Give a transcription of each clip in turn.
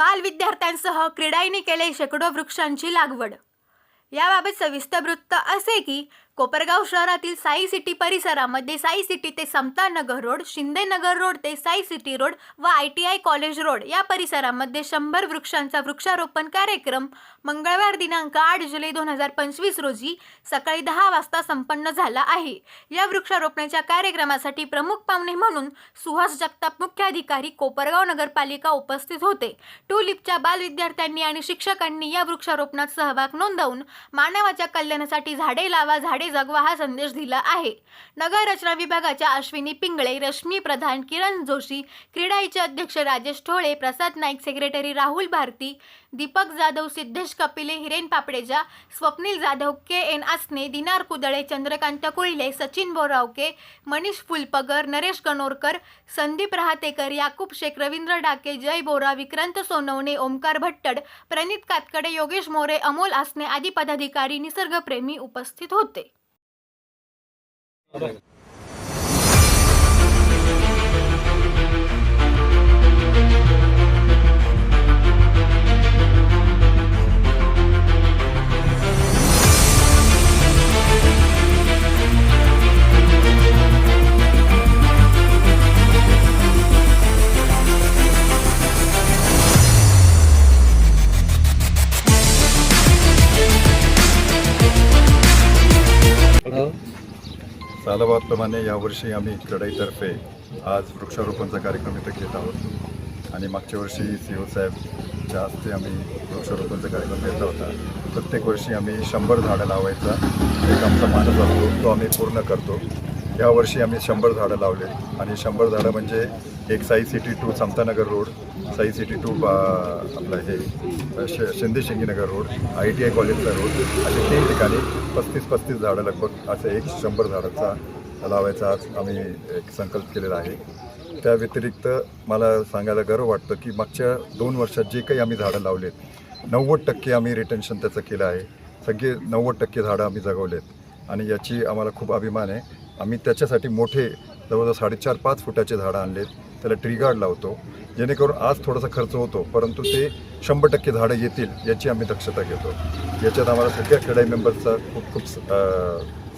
बाल विद्यार्थ्यांसह क्रीडाईने केले शेकडो वृक्षांची लागवड. याबाबत सविस्तर वृत्त असे की कोपरगाव शहरातील साई सिटी परिसरामध्ये साई सिटी ते समता नगर रोड शिंदे नगर रोड ते साई सिटी रोड व I T I college road या परिसरामध्ये शंभर वृक्षांचा वृक्षारोपण कार्यक्रम मंगळवार दिनांक आठ जुलै दोन हजार पंचवीस रोजी सकाळी दहा वाजता संपन्न झाला आहे. या वृक्षारोपणाच्या कार्यक्रमासाठी प्रमुख पाहुणे म्हणून सुहास जगताप मुख्याधिकारी कोपरगाव नगरपालिका उपस्थित होते. टुलिपच्या बाल विद्यार्थ्यांनी आणि शिक्षकांनी या वृक्षारोपणात सहभाग नोंदवून मानवाच्या कल्याणासाठी झाडे लावा झाडे जगवा हा संदेश दिला आहे. नगर रचना विभागाच्या अश्विनी पिंगळे रश्मी प्रधान किरण जोशी क्रीडाईचे अध्यक्ष Rajesh Thole Prasad Naik secretary Rahul Bharti Deepak Jadhav Siddhesh Kapile Hiren Papdeja Swapnil Jadhav K N Asane Dinar Kudale Chandrakant कुळले Sachin Boravke Manish फुलपगर Naresh Ganorkar Sandeep रहातेकर Yakub Shaikh Ravindra डाके जय बोरा विक्रांत सोनवणे ओमकार भट्टड प्रणित कातकडे योगेश मोरे अमोल आसने आदी पदाधिकारी निसर्गप्रेमी उपस्थित होते. सालाबादप्रमाणे यावर्षी आम्ही चढाईतर्फे आज वृक्षारोपणचा कार्यक्रम इथं घेत आहोत. आणि मागच्या वर्षी सी ओ साहेबच्या हस्ते आम्ही वृक्षारोपणचा कार्यक्रम घेतला होता. प्रत्येक वर्षी आम्ही शंभर झाडं लावायचा एक आमचा मानस असतो तो आम्ही पूर्ण करतो. यावर्षी आम्ही शंभर झाडं लावले. आणि शंभर झाडं म्हणजे एक Sai city to Samatanagar road Sai city to आपलं हे श Shinde शिंगीनगर road I T I कॉलेजचा रोड असे तीन ठिकाणी पस्तीस पस्तीस झाडं लगभग असं एक शंभर झाडाचा लावायचा आज आम्ही एक संकल्प केलेला आहे. त्या व्यतिरिक्त मला सांगायला गर्व वाटतं की मागच्या दोन वर्षात जे काही आम्ही झाडं लावलेत नव्वद टक्के आम्ही रिटेन्शन त्याचं केलं आहे. सगळे नव्वद टक्के झाडं आम्ही जगवलेत. आणि याची आम्हाला खूप अभिमान आहे. आम्ही त्याच्यासाठी मोठे जवळजवळ साडेचार पाच फुटाचे झाडं आणलेत. त्याला ट्री गार्ड लावतो. जेणेकरून आज थोडासा खर्च होतो परंतु ते शंभर टक्के झाडं येतील याची आम्ही दक्षता घेतो. याच्यात आम्हाला सगळ्या क्रीडा मेंबर्सचा खूप खूप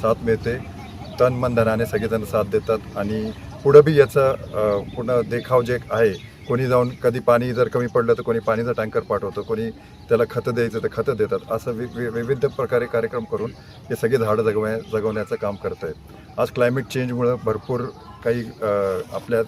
साथ मिळते. तन मन धनाने सगळेजण साथ देतात आणि पुढं बी याचा पूर्ण देखाव जे आहे कोणी जाऊन कधी पाणी जर कमी पडलं तर कोणी पाणीचा टँकर पाठवतो कोणी त्याला खतं द्यायचं तर खतं देतात असं वि वि- विविध प्रकारे कार्यक्रम करून हे सगळे झाडं जगवण्या जगवण्याचं काम करत आहेत. आज क्लायमेट चेंजमुळं भरपूर काही आपल्या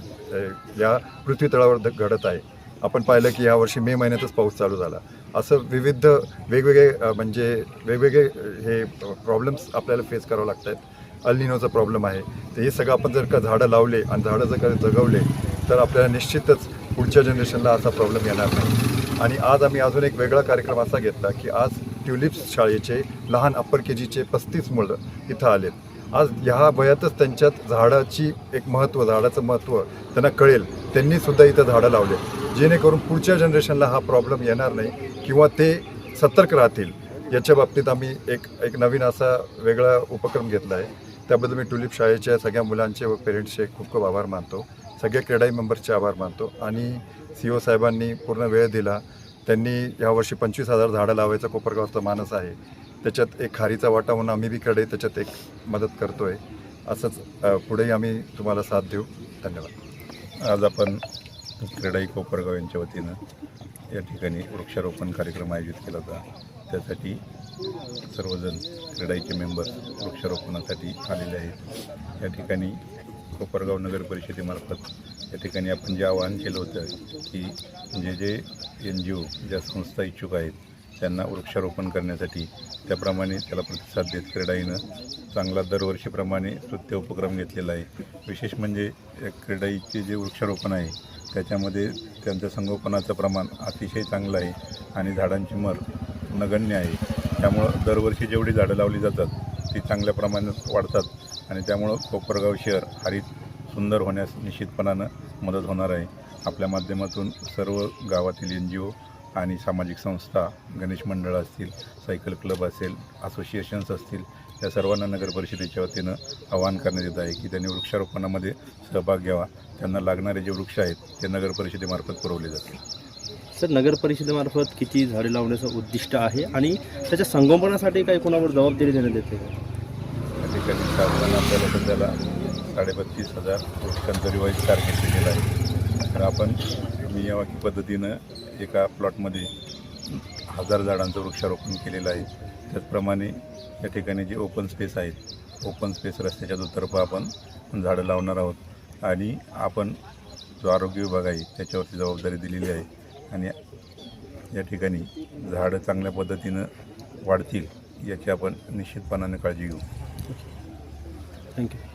या पृथ्वी तळावर ध- घडत आहे. आपण पाहिलं की यावर्षी मे महिन्यातच पाऊस चालू झाला. असं विविध वेगवेगळे म्हणजे वेगवेगळे हे प्रॉब्लेम्स आपल्याला फेस करावं लागत आहेत अल्निनोचा प्रॉब्लेम आहे. तर हे सगळं आपण जर का झाडं लावले आणि झाडं जर का जगवले तर आपल्याला निश्चितच पुढच्या जनरेशनला असा प्रॉब्लेम येणार नाही. आणि आज आम्ही अजून एक वेगळा कार्यक्रम असा घेतला की आज ट्युलिप्स शाळेचे लहान अप्पर के जीचे पस्तीस मुलं इथं आलेत. आज ह्या वयातच त्यांच्यात झाडाची एक महत्त्व झाडाचं महत्त्व त्यांना कळेल. त्यांनीसुद्धा इथं झाडं लावले जेणेकरून पुढच्या जनरेशनला हा प्रॉब्लेम येणार नाही किंवा ते सतर्क राहतील. याच्या बाबतीत आम्ही एक एक नवीन असा वेगळा उपक्रम घेतला आहे त्याबद्दल मी टुलिप शाळेच्या सगळ्या मुलांचे व पेरेंट्सचे खूप खूप आभार मानतो. सगळ्या क्रेडाई मेंबर्सचे आभार मानतो. आणि सी ओ साहेबांनी पूर्ण वेळ दिला. त्यांनी यावर्षी पंचवीस हजार झाडं लावायचा कोपरगावचा मानस आहे. त्याच्यात एक खारीचा वाटा म्हणून आम्ही बी कडे त्याच्यात एक मदत करतो आहे असंच पुढेही आम्ही तुम्हाला साथ देऊ. धन्यवाद. आज आपण क्रीडाई कोपरगाव यांच्या वतीनं या ठिकाणी वृक्षारोपण कार्यक्रम आयोजित केला होता. त्यासाठी सर्वजण क्रीडाईचे मेंबर वृक्षारोपणासाठी आलेले आहेत. या ठिकाणी कोपरगाव नगर परिषदेमार्फत या ठिकाणी आपण जे आवाहन केलं होतं की जे जे एन जी ओ ज्या संस्था इच्छुक आहेत त्यांना वृक्षारोपण करण्यासाठी त्याप्रमाणे त्याला प्रतिसाद देत क्रीडाईनं चांगला दरवर्षीप्रमाणे नृत्य उपक्रम घेतलेला आहे. विशेष म्हणजे या क्रीडाईचे जे वृक्षारोपण आहे त्याच्यामध्ये त्यांचं संगोपनाचं प्रमाण अतिशय चांगलं आहे आणि झाडांची मर नगण्य आहे. त्यामुळं दरवर्षी जेवढी झाडं लावली जातात ती चांगल्या प्रमाणात वाढतात. आणि त्यामुळं कोपरगाव शहर हरित सुंदर होण्यास निश्चितपणानं मदत होणार आहे. आपल्या माध्यमातून सर्व गावातील एन जी ओ आणि सामाजिक संस्था गणेश मंडळ असतील सायकल क्लब असेल असोसिएशन्स असतील या सर्वांना नगर परिषदेच्या वतीनं आवाहन करण्यात येत आहे की त्यांनी वृक्षारोपणामध्ये सहभाग घ्यावा. त्यांना लागणारे जे वृक्ष आहेत ते नगर परिषदेमार्फत पुरवले जातील. सर नगर परिषदेमार्फत किती झाडे लावण्याचं उद्दिष्ट आहे? आणि त्याच्या संगोपनासाठी काही कोणावर जबाबदारी देण्यात येते? ठिकाणी शासनानं आपल्याला सध्याला साडेबत्तीस हजार वृक्षांचं रिवाईज टार्गेट दिलेलं आहे. तर आपण नियमाकी पद्धतीनं एका प्लॉटमध्ये हजार झाडांचं वृक्षारोपण केलेलं आहे. त्याचप्रमाणे या ठिकाणी जे ओपन स्पेस आहेत ओपन स्पेस रस्त्याच्या दुतर्फा आपण झाडं लावणार आहोत. आणि आपण जो आरोग्य विभाग आहे त्याच्यावरती जबाबदारी दिलेली आहे. आणि या ठिकाणी झाडं चांगल्या पद्धतीनं वाढतील याची आपण निश्चितपणाने काळजी घेऊ. Thank you